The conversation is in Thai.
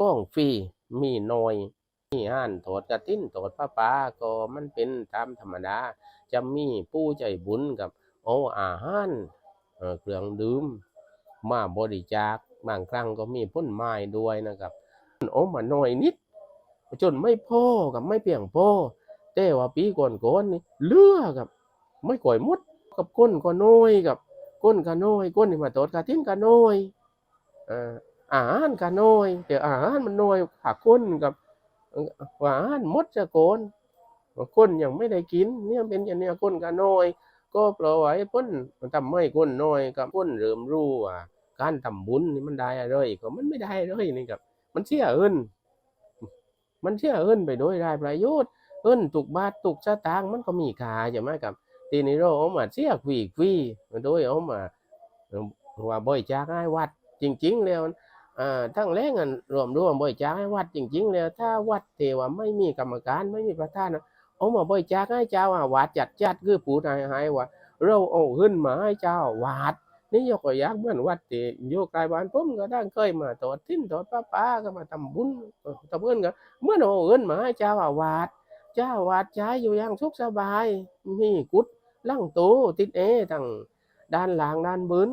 ก้องฟรีมีน้อยมีห้านโถดกระติ้นโถดป้าป้าก็มันเป็นตามธรรมดา จะมีผู้ใจบุญกับเอาอาหารเอ่อเครื่องดื่มมาบริจาคบางครั้งก็มีพ้นไม้ด้วยนะครับเอามาน้อยนิด จนไม่พอกับไม่เพียงพอแต่ว่าปีก่อนๆนี่เลือกับ ไม่ก่อยหมดกับก้นก็น้อยกับก้นก็น้อยก้นนี่มาโตดกระทิ้นก็น้อยอ่อ อาหารก็น้อยแต่อาหารมันน้อยขาก้นกับเอ่อว่าหารมดจะโกนก้นยังไม่ได้กิน เนี่ยเป็นอย่างเนี้ยก้นก็น้อย ก็เพราะว่าไอ้พ้นมันทำไม่ก้นน้อยกับพ้นเริ่มรู้ว่าการทำบุญนี่มันได้อะไรก็มันไม่ได้อะไรนี่ครับ มันเสียเอินมันเสียเอินไปโดยได้ประโยชน์เอินตุกบาทตุกสตางมันก็มีค่าใช่ไหมครับทีนี้เราเอามาเสียฟรีฟรีโดยเอามาว่าบริจาคให้วัดจริง ๆ แล้ว อ่าทั้งแรงอันรวมรวมบริจาคให้วัดจริง ๆ แล้วถ้าวัดเทว่าไม่มีกรรมการไม่มีประธานนะเอามาบริจาคให้เจ้าอาวาสจัดจัดคือปู่นายหายว่าเราเอาขึ้นมาให้เจ้าวาสนี่ยกตัวอย่างเหมือนวัดที่อยู่ใกล้บ้านผมก็ได้เคยมาตอดทิ้นตอดป้าป้าก็มาทำบุญเออทำบุญก็เมื่อเอาขึ้นมาให้เจ้าอาวาสเจ้าวาสใช้อยู่อย่างสุขสบายมีกุดลั่งตูติดเอทั้งด้านหลังด้านบน